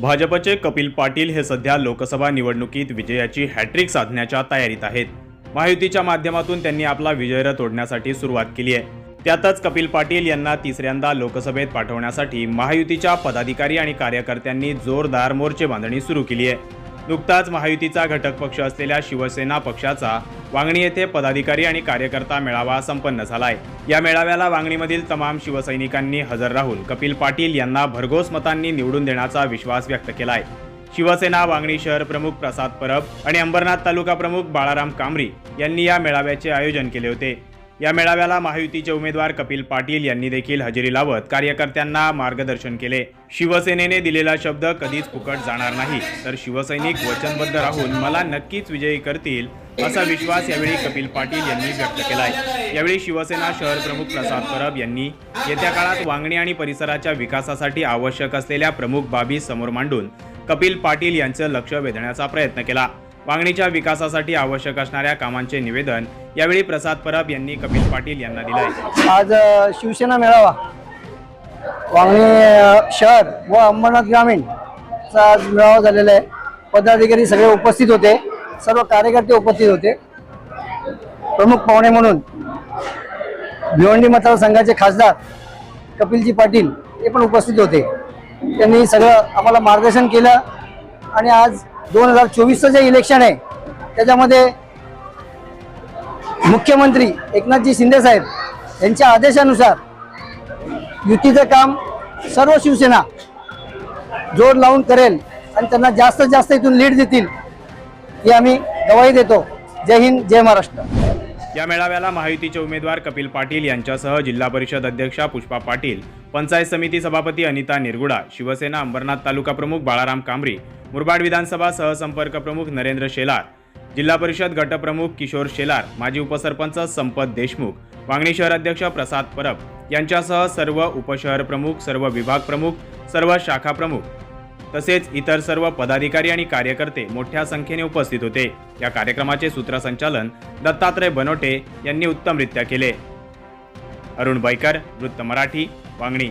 भाजपचे कपिल पाटील हे सध्या लोकसभा निवडणुकीत विजयाची हॅट्रिक साधण्याच्या तयारीत आहेत. महायुतीच्या माध्यमातून त्यांनी आपला विजयरथ तोडण्यासाठी सुरुवात केली आहे. त्यातच कपिल पाटील यांना तिसऱ्यांदा लोकसभेत पाठवण्यासाठी महायुतीच्या पदाधिकारी आणि कार्यकर्त्यांनी जोरदार मोर्चे बांधणी सुरू केली आहे. नुकताच महायुतीचा घटक पक्ष असलेल्या शिवसेना पक्षाचा वांगणी येथे पदाधिकारी आणि कार्यकर्ता मेळावा संपन्न झालाय. या मेळाव्याला वांगणीमधील तमाम शिवसैनिकांनी हजर राहून कपिल पाटील यांना भरघोस मतांनी निवडून देण्याचा विश्वास व्यक्त केलाय. शिवसेना वांगणी शहर प्रमुख प्रसाद परब आणि अंबरनाथ तालुका प्रमुख बाळाराम कांबरी यांनी या मेळाव्याचे आयोजन केले होते. या मेळाव्याला महायुतीचे उमेदवार कपिल पाटील यांनी देखील हजेरी लावत कार्यकर्त्यांना मार्गदर्शन केले. शिवसेनेने दिलेला शब्द कधीच फुकट जाणार नाही. तर शिवसैनिक वचनबद्ध राहून मला नक्कीच विजयी करतील असा विश्वास यावेळी कपिल पाटील यांनी व्यक्त केलाय. यावेळी शिवसेना शहर प्रमुख प्रसाद परब यांनी येत्या काळात वांगणी आणि परिसराच्या विकासासाठी आवश्यक असलेल्या प्रमुख बाबी समोर मांडून कपिल पाटील यांचं लक्ष वेधण्याचा प्रयत्न केला. वांगणीच्या विकासासाठी आवश्यक असणाऱ्या कामांचे निवेदन यावेळी प्रसाद परब यांनी कपिल पाटील यांना दिलंय. आज शिवसेना मेळावा. वांगणी शहर व अंबरनाथ ग्रामीण चा आज मेळावा झालेला आहे. पदाधिकारी सगळे उपस्थित होते. सर्व कार्यकर्ते उपस्थित होते. प्रमुख पाहुणे म्हणून भिवंडी मतदारसंघाचे खासदार कपिलजी पाटील हे पण उपस्थित होते. त्यांनी सगळं आम्हाला मार्गदर्शन केलं. आणि आज दोन हजार चोवीसचं जे इलेक्शन आहे त्याच्यामध्ये मुख्यमंत्री एकनाथजी शिंदे साहेब यांच्या आदेशानुसार युतीचं काम सर्व शिवसेना जोर लावून करेल आणि त्यांना जास्तीत जास्त इथून लीड देतील ही आम्ही गवाही देतो. जय हिंद जय महाराष्ट्र. या मेळाव्याला महायुतीचे उमेदवार कपिल पाटील यांच्यासह जिल्हा परिषद अध्यक्षा पुष्पा पाटील पंचायत समिती सभापती अनिता निरगुडा शिवसेना अंबरनाथ तालुका प्रमुख बाळाराम कांबरी मुरबाड विधानसभा सहसंपर्क प्रमुख नरेंद्र शेलार जिल्हा परिषद गटप्रमुख किशोर शेलार माजी उपसरपंच संपत देशमुख वांगणी शहर अध्यक्ष प्रसाद परब यांच्यासह सर्व उपशहर प्रमुख सर्व विभाग प्रमुख सर्व शाखा प्रमुख तसेच इतर सर्व पदाधिकारी आणि कार्यकर्ते मोठ्या संख्येने उपस्थित होते. या कार्यक्रमाचे सूत्रसंचालन दत्तात्रय बनोटे यांनी उत्तमरित्या केले. अरुण बैकर वृत्त मराठी वांगणी.